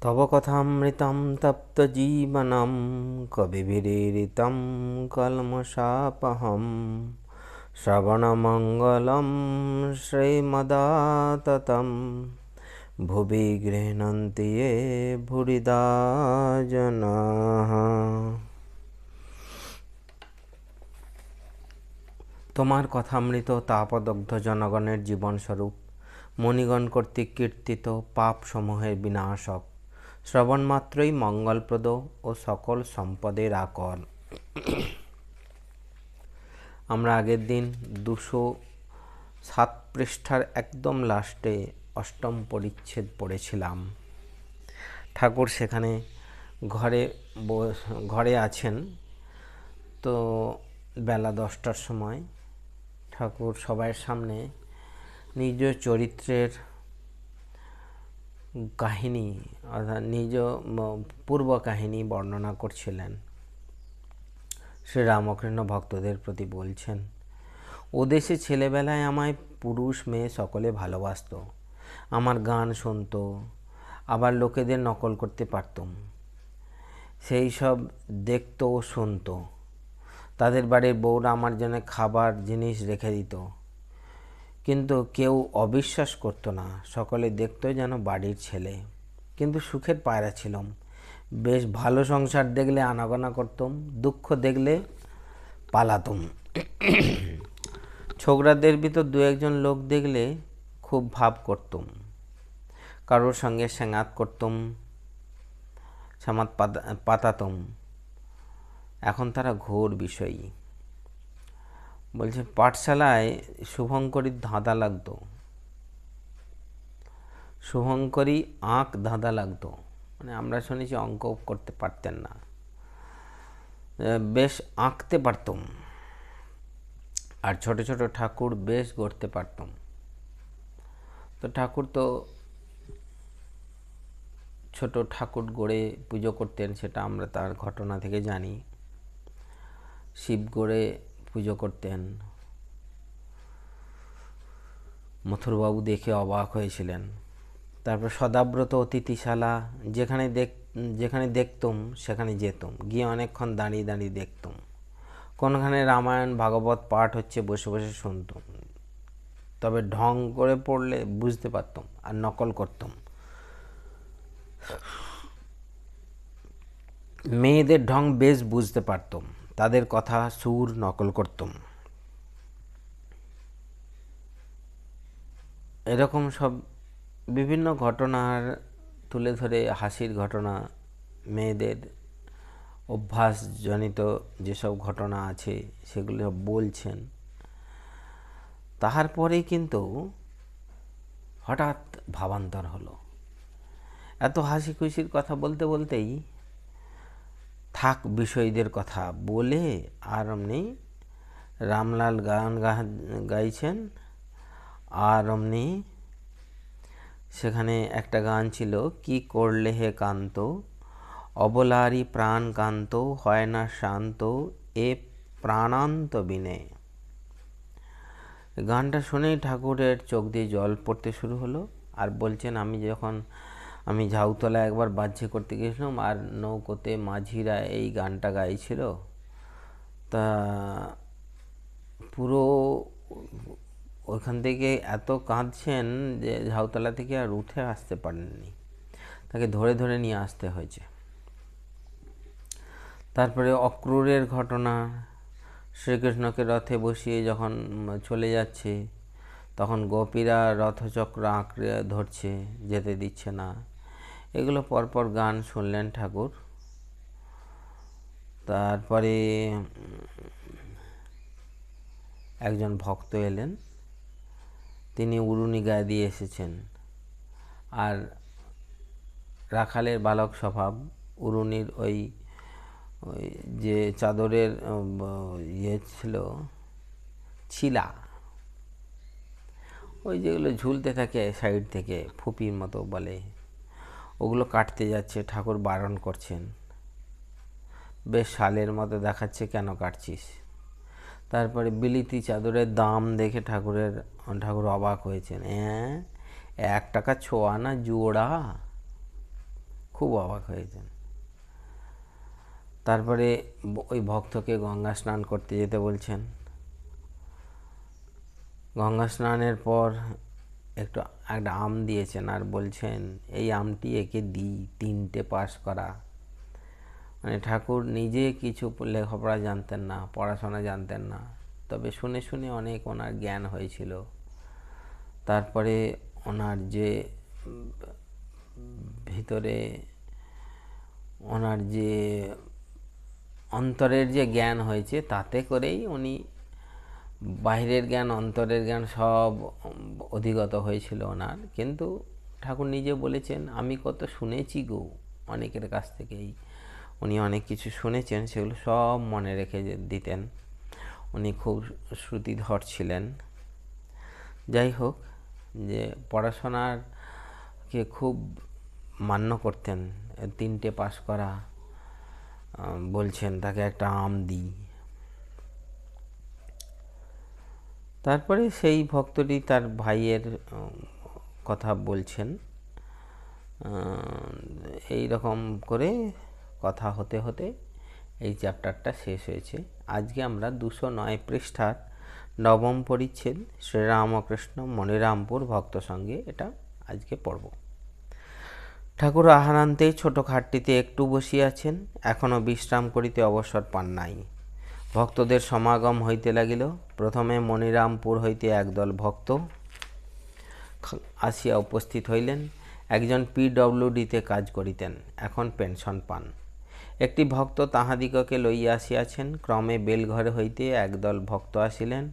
তব কথামৃতম তপ্তজীবনম কবিভিরীরিতম কলমশাপহম শ্রবণমঙ্গলম শ্রীমদাততম। ভুবি গৃহণন্তি এ ভুরিদা জনাহ। তোমার কথামৃত তাপদগ্ধ জনগণের জীবনস্বরূপ, মণিগণ কর্তৃক কীর্তিত পাপসমূহের বিনাশক। শ্রবণ মাত্রই মঙ্গলপ্রদ ও সকল সম্পদের আকর। আমরা আগের দিন দুশো সাত পৃষ্ঠার একদম লাস্টে অষ্টম পরিচ্ছেদ পড়েছিলাম। ঠাকুর সেখানে ঘরে ঘরে আছেন। তো বেলা দশটার সময় ঠাকুর সবার সামনে নিজ চরিত্রের কাহিনী, অর্থাৎ নিজ পূর্ব কাহিনী বর্ণনা করছিলেন। শ্রী রামকৃষ্ণ ভক্তদের প্রতি বলছেন ও দেশে ছেলেবেলায় আমায় পুরুষ মেয়ে সকলে ভালোবাসত। আমার গান শুনত, আবার লোকেদের নকল করতে পারতুম। সেই সব দেখতো ও শুনতো। তাদের বাড়ির বউরা আমার জন্য খাবার, জিনিস রেখে দিত। কিন্তু কেউ অবিশ্বাস করতো না। সকলে দেখতো যেন বাড়ির ছেলে। কিন্তু সুখের পায়রা ছিলাম। বেশ ভালো সংসার দেখলে আনাগোনা করতুম, দুঃখ দেখলে পালাতুম। ছোকরাদের ভিতর দু একজন লোক দেখলে খুব ভাব করতুম। কারোর সঙ্গে সেঙাত করতুম, সামাত পাতাতুম। এখন তারা ঘোর বিষয়ী। বলছে, পাঠশালায় শুভঙ্করীর ধাঁধা লাগতো। শুভঙ্করী আঁক ধাঁধা লাগতো। মানে আমরা শুনেছি অঙ্ক করতে পারতেন না। বেশ আঁকতে পারতাম। আর ছোট ছোট ঠাকুর বেশ গড়তে পারতাম। তো ঠাকুর তো ছোট ঠাকুর গড়ে পুজো করতেন, সেটা আমরা তার ঘটনা থেকে জানি। শিব গড়ে পুজো করতেন। মথুরবাবু দেখে অবাক হয়েছিলেন। তারপর সদাব্রত অতিথিশালা, যেখানে দেখ, যেখানে দেখতুম, সেখানে যেতুম। গিয়ে অনেকক্ষণ দাঁড়িয়ে দাঁড়িয়ে দেখতুম। কোনখানে রামায়ণ, ভাগবত পাঠ হচ্ছে বসে বসে শুনতুম। তবে ঢং করে পড়লে বুঝতে পারতাম আর নকল করতাম। মেয়েদের ঢং বেশ বুঝতে পারতাম। তাদের কথা সুর নকল করতাম। এরকম সব বিভিন্ন ঘটনার তুলে ধরে হাসির ঘটনা, মেয়েদের অভ্যাসজনিত যেসব ঘটনা আছে সেগুলো বলছেন। তাহার পরেই কিন্তু হঠাৎ ভাবান্তর হলো। এত হাসি খুশির কথা বলতে বলতেই থাক বিষয়দের কথা বলে আর অমনি রামলাল গান গাইছেন। আর অমনি সেখানে একটা গান ছিল, কি করলে হে কান্ত? অবলারি প্রাণ কান্ত, হয় না শান্ত, এ প্রাণান্ত বিনে। গানটা শুনেই ঠাকুরের চোখ দিয়ে জল পড়তে শুরু হলো। আর বলছেন, আমি যখন আমি ঝাউতলা একবার বাহ্যে করতে গেছিলাম আর নৌকোতে মাঝিরা এই গানটা গাইছিল। তা পুরো ওইখান থেকে এত কাঁদছেন যে ঝাউতলা থেকে আর উঠে আসতে পারেননি। তাকে ধরে ধরে নিয়ে আসতে হয়েছে। তারপরে অক্রূরের ঘটনা, শ্রীকৃষ্ণকে রথে বসিয়ে যখন চলে যাচ্ছে, তখন গোপীরা রথচক্র আঁকড়ে ধরছে, যেতে দিচ্ছে না। এগুলো পরপর গান শুনলেন ঠাকুর। তারপরে একজন ভক্ত এলেন। তিনি উরুনি গায়ে দিয়ে এসেছেন। আর রাখালের বালক স্বভাব উরুনির ওই ওই যে চাদরের ইয়ে ছিল, ছিলা, ওই যেগুলো ঝুলতে থাকে সাইড থেকে, ফুপির মতো বলে। ওগুলো কাটতে যাচ্ছে, ঠাকুর বারণ করছেন। বেশ শালের মতো দেখাচ্ছে কেন কাটছিস? তারপরে বিলিতি চাদরের দাম দেখে ঠাকুরের, ঠাকুর অবাক হয়েছেন। হ্যাঁ এক টাকা ছোয়া না জোড়া? খুব অবাক হয়েছেন। তারপরে ওই ভক্তকে গঙ্গা স্নান করতে যেতে বলছেন। গঙ্গা স্নানের পর একটু একটা আম দিয়েছেন আর বলছেন, এই আমটি একে দিই, তিনটে পাস করা। মানে ঠাকুর নিজে কিছু লেখাপড়া জানতেন না, পড়াশোনা জানতেন না। তবে শুনে শুনে অনেক ওনার জ্ঞান হয়েছিল। তারপরে ওনার যে ভিতরে ওনার যে অন্তরের যে জ্ঞান হয়েছে, তাতে করেই উনি বাইরের জ্ঞান, অন্তরের জ্ঞান সব অধিগত হয়েছিল ওনার। কিন্তু ঠাকুর নিজে বলেছেন, আমি কত শুনেছি গো। অনেকের কাছ থেকেই। উনি অনেক কিছু শুনেছেন, সেগুলো সব মনে রেখে দিতেন। উনি খুব শ্রুতিধর ছিলেন। যাই হোক, যে পড়াশোনার কে খুব মান্য করতেন, তিনটে পাশ করা বলছেন, তাকে একটা আম দিই। তারপরে সেই ভক্তটি তার ভাইয়ের কথা বলছেন। এই রকম করে কথা হতে হতে এই চ্যাপ্টারটা শেষ হয়েছে। আজকে আমরা দুশো নয় পৃষ্ঠার নবম পরিচ্ছেদ শ্রীরামকৃষ্ণ মণিরামপুর ভক্ত সঙ্গে এটা আজকে পড়ব। ঠাকুর আহারান্তে ছোট খাটটিতে একটু বসিয়াছেন এখনও বিশ্রাম করিতে অবসর পান নাই। ভক্তদের সমাগম হইতে লাগিল। প্রথমে মণিরামপুর হইতে একদল ভক্ত আসিয়া উপস্থিত হইলেন। একজন পিডব্লিউডিতে কাজ করিতেন। এখন পেনশন পান। একটি ভক্ত তাহাদিগকে লইয়া আসিয়াছেন। ক্রমে বেলঘরে হইতে একদল ভক্ত আসিলেন।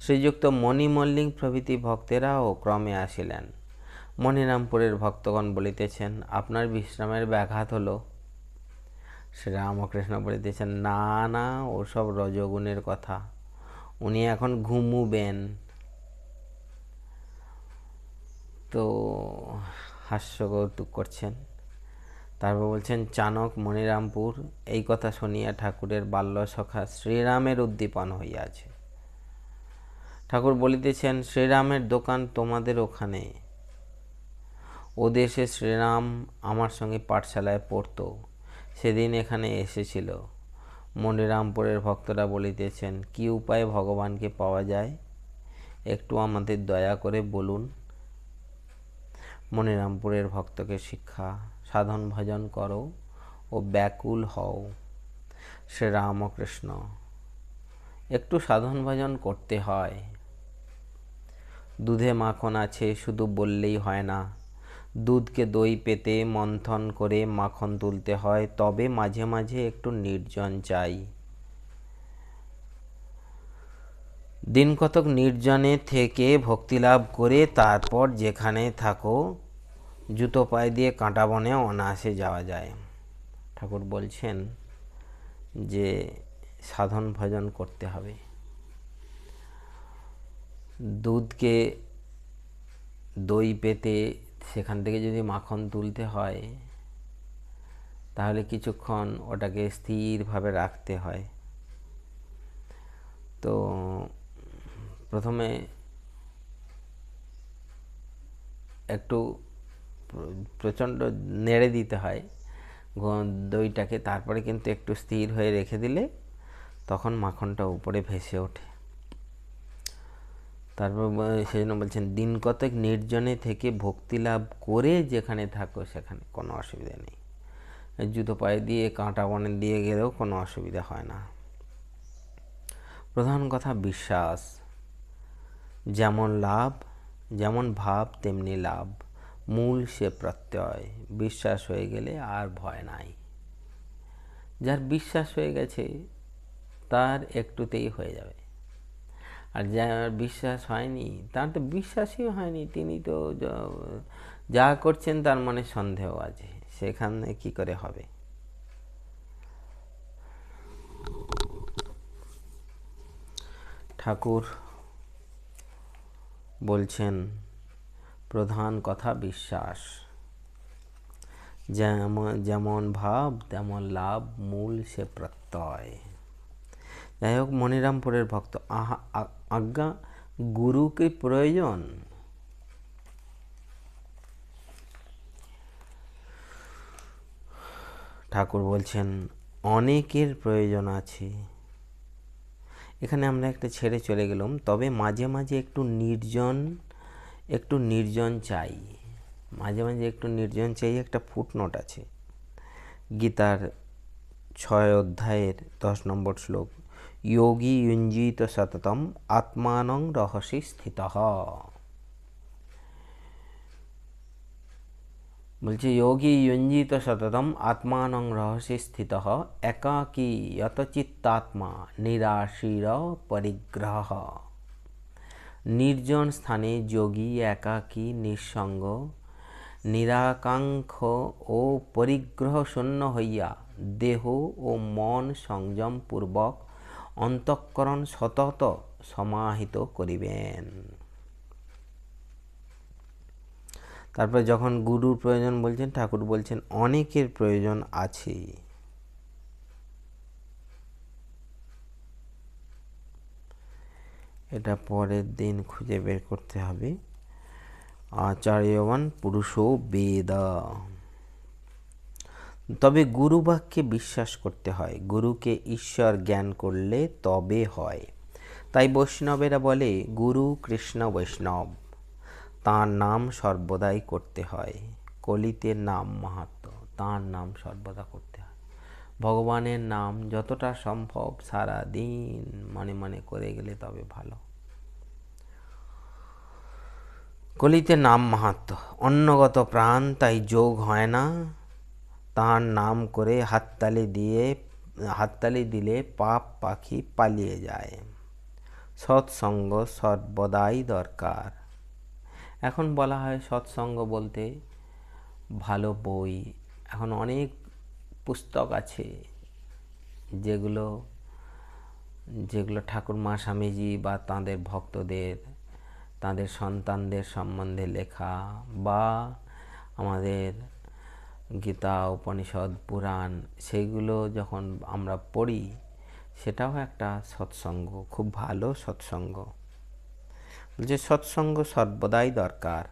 শ্রীযুক্ত মণি মল্লিক প্রভৃতি ভক্তেরাও ক্রমে আসিলেন। মণিরামপুরের ভক্তগণ বলিতেছেন, আপনার বিশ্রামের ব্যাঘাত হলো। শ্রীরামকৃষ্ণ বলিতেছেন না না, ওসব রজগুণের কথা। উনি এখন ঘুমুবেন। তো হাস্য কৌতুক করছেন। তারপর বলছেন চাণক মণিরামপুর, এই কথা শুনিয়া ঠাকুরের বাল্য সখা শ্রীরামের উদ্দীপন হইয়াছে। ঠাকুর বলিতেছেন শ্রীরামের দোকান তোমাদের ওখানে। ও দেশে শ্রীরাম আমার সঙ্গে পাঠশালায় পড়তো। সেদিন এখানে এসেছিল। মণিরামপুরের ভক্তরা বলিতেছেন, কি উপায়ে ভগবানকে পাওয়া যায়? একটু আমাদের দয়া করে বলুন। মণিরামপুরের ভক্তকে শিক্ষা, সাধন ভজন করো ও ব্যাকুল হও। সে রামকৃষ্ণ একটু সাধন ভজন করতে হয়। দুধে মাখন আছে, শুধু বললেই হয় না। দুধকে দই পেতে মন্থন করে মাখন তুলতে হয়, তবে মাঝে মাঝে একটু নির্জন চাই। দিন কতক নির্জনে থেকে ভক্তিলাভ করে তারপর যেখানে থাকো, জুতো পায়ে দিয়ে কাঁটা বনে অনায়াসে যাওয়া যায়। ঠাকুর বলছেন যে সাধন ভজন করতে হবে। দুধকে দই পেতে সেখান থেকে যদি মাখন তুলতে হয়, তাহলে কিছুক্ষণ ওটাকে স্থিরভাবে রাখতে হয়। তো প্রথমে একটু প্রচণ্ড নেড়ে দিতে হয়। দইটাকে তারপরে কিন্তু একটু স্থির হয়ে রেখে দিলে তখন মাখনটা উপরে ভেসে ওঠে। তারপর সেই জন্য বলছেন, দিন কতক নির্জনে থেকে ভক্তি লাভ করে যেখানে থাকো সেখানে কোনো অসুবিধা নেই। জুতো পায়ে দিয়ে, কাঁটা বনে দিয়ে গেলেও কোনো অসুবিধা হয় না। প্রধান কথা বিশ্বাস। যেমন লাভ, যেমন ভাব, তেমনি লাভ। মূল সে প্রত্যয়। বিশ্বাস হয়ে গেলে আর ভয় নাই। যার বিশ্বাস হয়ে গেছে, তার একটুতেই হয়ে যাবে। আর যার বিশ্বাস হয়নি, তার তো বিশ্বাসই হয়নি। তিনি তো যা করছেন তার মনে সন্দেহ আছে, সেখানে কি করে হবে? ঠাকুর বলছেন, প্রধান কথা বিশ্বাস। যেমন যেমন ভাব, তেমন লাভ, মূল সে প্রত্যয়। যাই হোক, মনিরামপুরের ভক্ত। আহা আজ্ঞা, গুরুকে প্রয়োজন। ঠাকুর বলছেন, অনেকের প্রয়োজন আছে। এখানে আমরা একটা ছেড়ে চলে গেলাম, তবে মাঝে মাঝে একটু নির্জন একটু নির্জন চাই। মাঝে মাঝে একটু নির্জন চাই, একটা ফুটনোট আছে। গীতার ছয় অধ্যায়ের দশ নম্বর শ্লোক। যোগী युञ्जीत সততম আত্মানং রহসি স্থিত বলছে যোগী युञ्जीत সততম আত্মানং রহসি স্থিত একাকী যতচিত্তাত্মা নিরাশির পরিগ্রহ নির্জন স্থানে যোগী একাকী নিঃসঙ্গ নিরাকাঙ্ক্ষ ও পরিগ্রহ শূন্য হইয়া দেহ ও মন সংযমপূর্বক অন্তঃকরণ সতত সমাহিত করিবেন। তারপরে যখন গুরুর প্রয়োজন বলছেন, ঠাকুর বলছেন, অনেকের প্রয়োজন আছে। এটা পরের দিন খুঁজে বের করতে হবে। আচার্যবান পুরুষ বেদ। তবে গুরু বাক্যে বিশ্বাস করতে হয়, গুরুকে ঈশ্বর জ্ঞান করলে তবে হয়। তাই বৈষ্ণবেরা বলে, গুরু কৃষ্ণ বৈষ্ণব, তার নাম সর্বদাই করতে হয়। কলিতে নাম মাহাত্ম, তার নাম সর্বদা করতে হয়। ভগবানের নাম যতটা সম্ভব সারা দিন মনে মনে করে গেলে তবে ভালো। কলিতে নাম মাহাত্ম, অন্নগত প্রাণ তাই যোগ হয় না। তার নাম করে হাততালি দিয়ে, হাততালি দিলে পাপ পাখি পালিয়ে যায়। সৎসঙ্গ সর্বদাই দরকার। এখন বলা হয় সৎসঙ্গ বলতে ভালো বই। এখন অনেক পুস্তক আছে যেগুলো যেগুলো ঠাকুর মা স্বামীজি বা তাঁদের ভক্তদের, তাদের সন্তানদের সম্বন্ধে লেখা বা আমাদের গীতা, উপনিষদ, পুরাণ সেইগুলো যখন আমরা পড়ি, সেটাও একটা সৎসঙ্গ, খুব ভালো সৎসঙ্গ। যে সৎসঙ্গ সর্বদাই দরকার।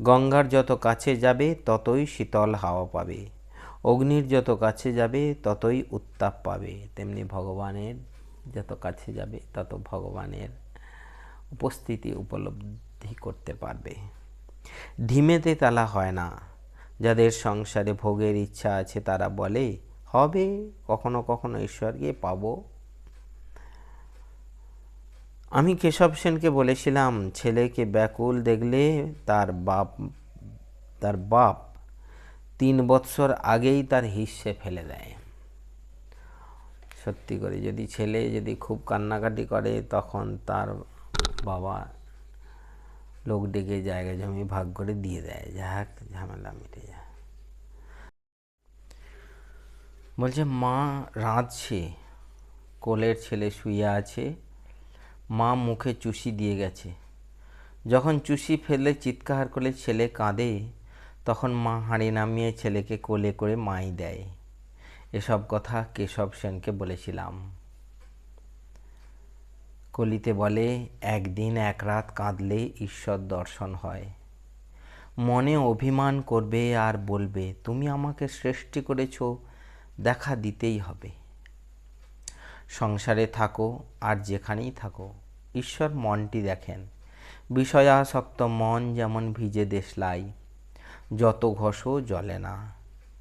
গঙ্গার যত কাছে যাবে, ততই শীতল হাওয়া পাবে। অগ্নির যত কাছে যাবে, ততই উত্তাপ পাবে। তেমনি ভগবানের যত কাছে যাবে, তত ভগবানের উপস্থিতি উপলব্ধি করতে পারবে। ঢিমেতে তালা হয় না। যাদের সংসারে ভোগের ইচ্ছা আছে তারা বলে, হবে, কখনো কখনো ঈশ্বরকে পাবো। আমি কেশব সেনকে বলেছিলাম, ছেলেকে ব্যাকুল দেখলে তার বাপ তার বাপ তিন বৎসর আগেই তার হিস্সে ফেলে দেয়। সত্যি করে, যদি ছেলে যদি খুব কান্নাকাটি করে, তখন তার বাবা লোক ডেকে জায়গা জমি ভাগ করে দিয়ে দেয় যাক ঝামেলা মিটে যায়। বলছে, মা রাঁধছে, কোলের ছেলে শুয়ে আছে, মা মুখে চুষি দিয়ে গেছে। যখন চুষি ফেলে চিৎকার করে ছেলে কাঁদে, তখন মা হাঁড়ি নামিয়ে ছেলেকে কোলে করে মাই দেয়। এসব কথা কেশব সেনকে বলেছিলাম। কলিতে বলে, একদিন এক রাত কাঁদলে ঈশ্বর দর্শন হয়। মনে অভিমান করবে আর বলবে, তুমি আমাকে সৃষ্টি করেছ, দেখা দিতেই হবে। সংসারে থাকো আর যেখানেই থাকো, ঈশ্বর মনটি দেখেন। বিষয়াসক্ত মন যেমন ভিজে দেশলাই, যত ঘষও জ্বলে না।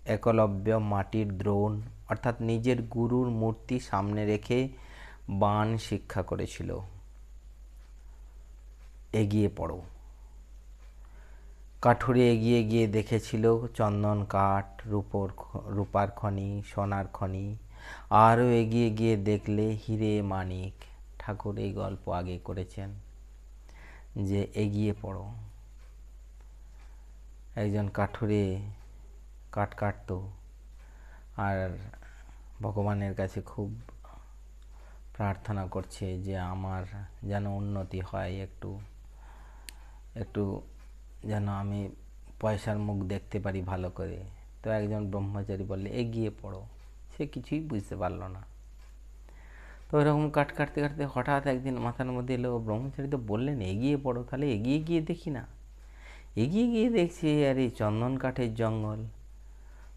একলব্য মাটির দ্রোণ, অর্থাৎ নিজের গুরুর মূর্তি সামনে রেখে বান শিক্ষা করেছিল। এগিয়ে পড়ো। কাঠুরে এগিয়ে গিয়ে দেখেছিল চন্দন কাঠ, রূপর রূপার খনি, সোনার খনি। আরও এগিয়ে গিয়ে দেখলে হিরে মানিক। ঠাকুর এই গল্প আগে করেছেন যে এগিয়ে পড়ো। একজন কাঠুরে কাঠ কাটত। আর ভগবানের কাছে খুব প্রার্থনা করছে যে আমার যেন উন্নতি হয়, একটু একটু যেন আমি পয়সার মুখ দেখতে পারি ভালো করে। তো একজন ব্রহ্মচারী বললে, এগিয়ে পড়ো। সে কিছুই বুঝতে পারল না। তো ওরকম কাট কাটতে কাটতে হঠাৎ একদিন মাথার মধ্যে এলো, ব্রহ্মচারী তো বললেন, এগিয়ে পড়ো, তাহলে এগিয়ে গিয়ে দেখি না। এগিয়ে গিয়ে দেখছি, আর চন্দন কাঠের জঙ্গল।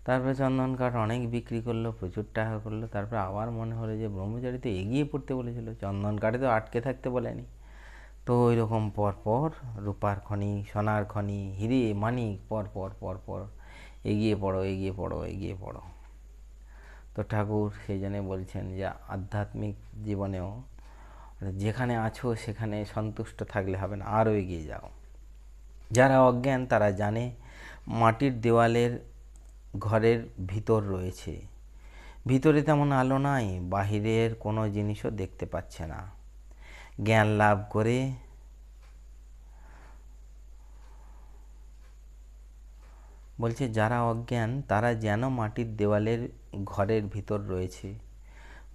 তারপরে চন্দন কাঠ অনেক বিক্রি করল, প্রচুর টাকা করল। তারপরে আবার মনে হলো যে ব্রহ্মচারী তো এগিয়ে পড়তে বলেছিল। চন্দন কাঠে তো আটকে থাকতে বলেনি। তো ওই রকম পর পর রূপার খনি, সোনার খনি, হিরে, মানিক, পর পর পর পর এগিয়ে পড়ো এগিয়ে পড়ো এগিয়ে পড়ো। তো ঠাকুর সেই জন্যে বলছেন যে আধ্যাত্মিক জীবনেও যেখানে আছো সেখানে সন্তুষ্ট থাকলে হবে না, আরও এগিয়ে যাও। যারা অজ্ঞান তারা জানে, মাটির দেওয়ালের ঘরের ভিতর রয়েছে। ভিতরে তেমন আলো নাই, বাহিরের কোনো জিনিসও দেখতে পাচ্ছে না। জ্ঞান লাভ করে বলছে, যারা অজ্ঞান, তারা যেন মাটির দেওয়ালের ঘরের ভিতর রয়েছে।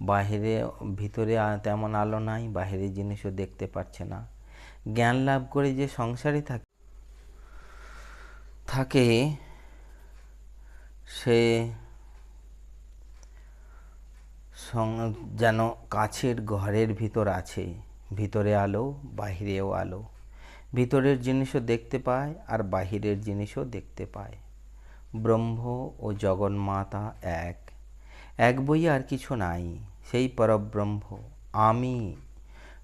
বাহিরে, ভিতরে তেমন আলো নাই বাহিরের জিনিসও দেখতে পাচ্ছে না। জ্ঞান লাভ করে যে সংসারে থাকে থাকে সে যেন কাছের ঘরের ভিতর আছে, ভিতরে আলো, বাহিরেও আলো। ভিতরের জিনিসও দেখতে পায় আর বাহিরের জিনিসও দেখতে পায়। ব্রহ্ম ও জগন্মাতা এক। এক বই আর কিছু নাই, সেই পরব্রহ্ম। আমি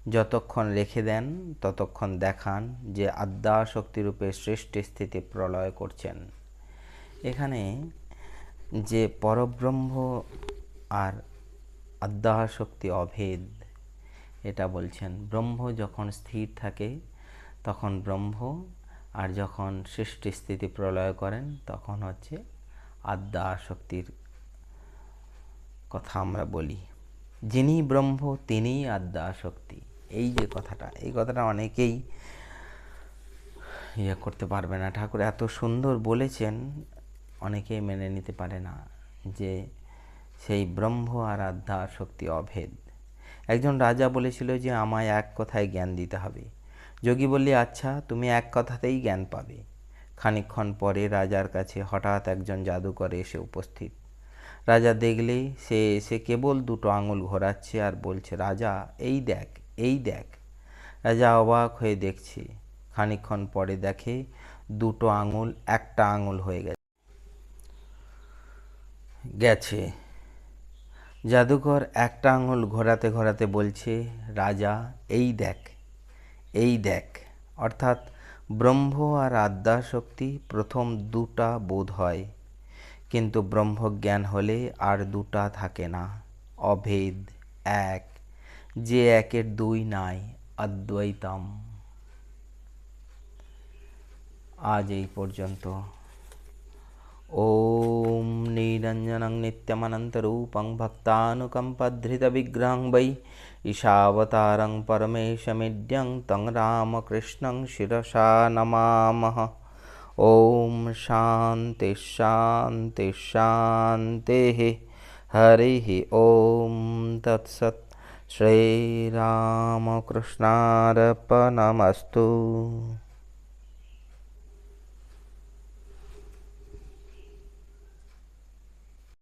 যতক্ষণ রেখে দেন, ততক্ষণ দেখান যে আদ্যা শক্তিরূপে শ্রেষ্ঠ স্থিতি প্রলয় করছেন। এখানে যে পরব্রহ্ম আর আদ্যাশক্তি অভেদ, এটা বলছেন। ব্রহ্ম যখন স্থির থাকে, তখন ব্রহ্ম, আর যখন সৃষ্টি স্থিতি প্রলয় করেন, তখন হচ্ছে শক্তির কথা আমরা বলি। যিনি ব্রহ্ম, তিনিই শক্তি এই যে কথাটা, এই কথাটা অনেকেই ইয়ে করতে পারবে না। ঠাকুর এত সুন্দর বলেছেন অনেকেই মেনে নিতে পারে না যে সেই ব্রহ্ম আর আধ্যা শক্তি অভেদ। একজন রাজা বলেছিল যে, আমায় এক কথায় জ্ঞান দিতে হবে। যোগী বললে আচ্ছা তুমি এক কথাতেই জ্ঞান পাবে। খানিক্ষণ পরে রাজার কাছে হঠাৎ একজন জাদুকর এসে উপস্থিত। রাজা দেখলে, সে এসে কেবল দুটো আঙুল ঘোরাচ্ছে আর বলছে, রাজা, এই দেখ এই দেখ। রাজা অবাক হয়ে দেখছে খানিক্ষণ পরে দেখে দুটো আঙুল, একটা আঙুল হয়ে গেছে। গেছে। জাদুকর একটা আঙুল ঘোরাতে ঘোরাতে বলছে, রাজা, এই দেখ এই দেখ। অর্থাৎ ব্রহ্ম আর আদ্যাশক্তি প্রথম দুটা বোধ হয়। কিন্তু ব্রহ্মজ্ঞান হলে আর দুটা থাকে না। অভেদ, এক, যে একের দুই নাই, অদ্বৈতম। আজ এই পর্যন্ত। ॐ निरञ्जनं नित्यमनन्तरूपं भक्तानुकम्पधृतविग्रहं वै ईशावतारं परमेशमिड्यं तं रामकृष्णं शिरसा नमामः। ॐ शान्तिश्शान्तिश्शान्तेः हरिः ॐ तत्सत्। श्रीरामकृष्णार्पणमस्तु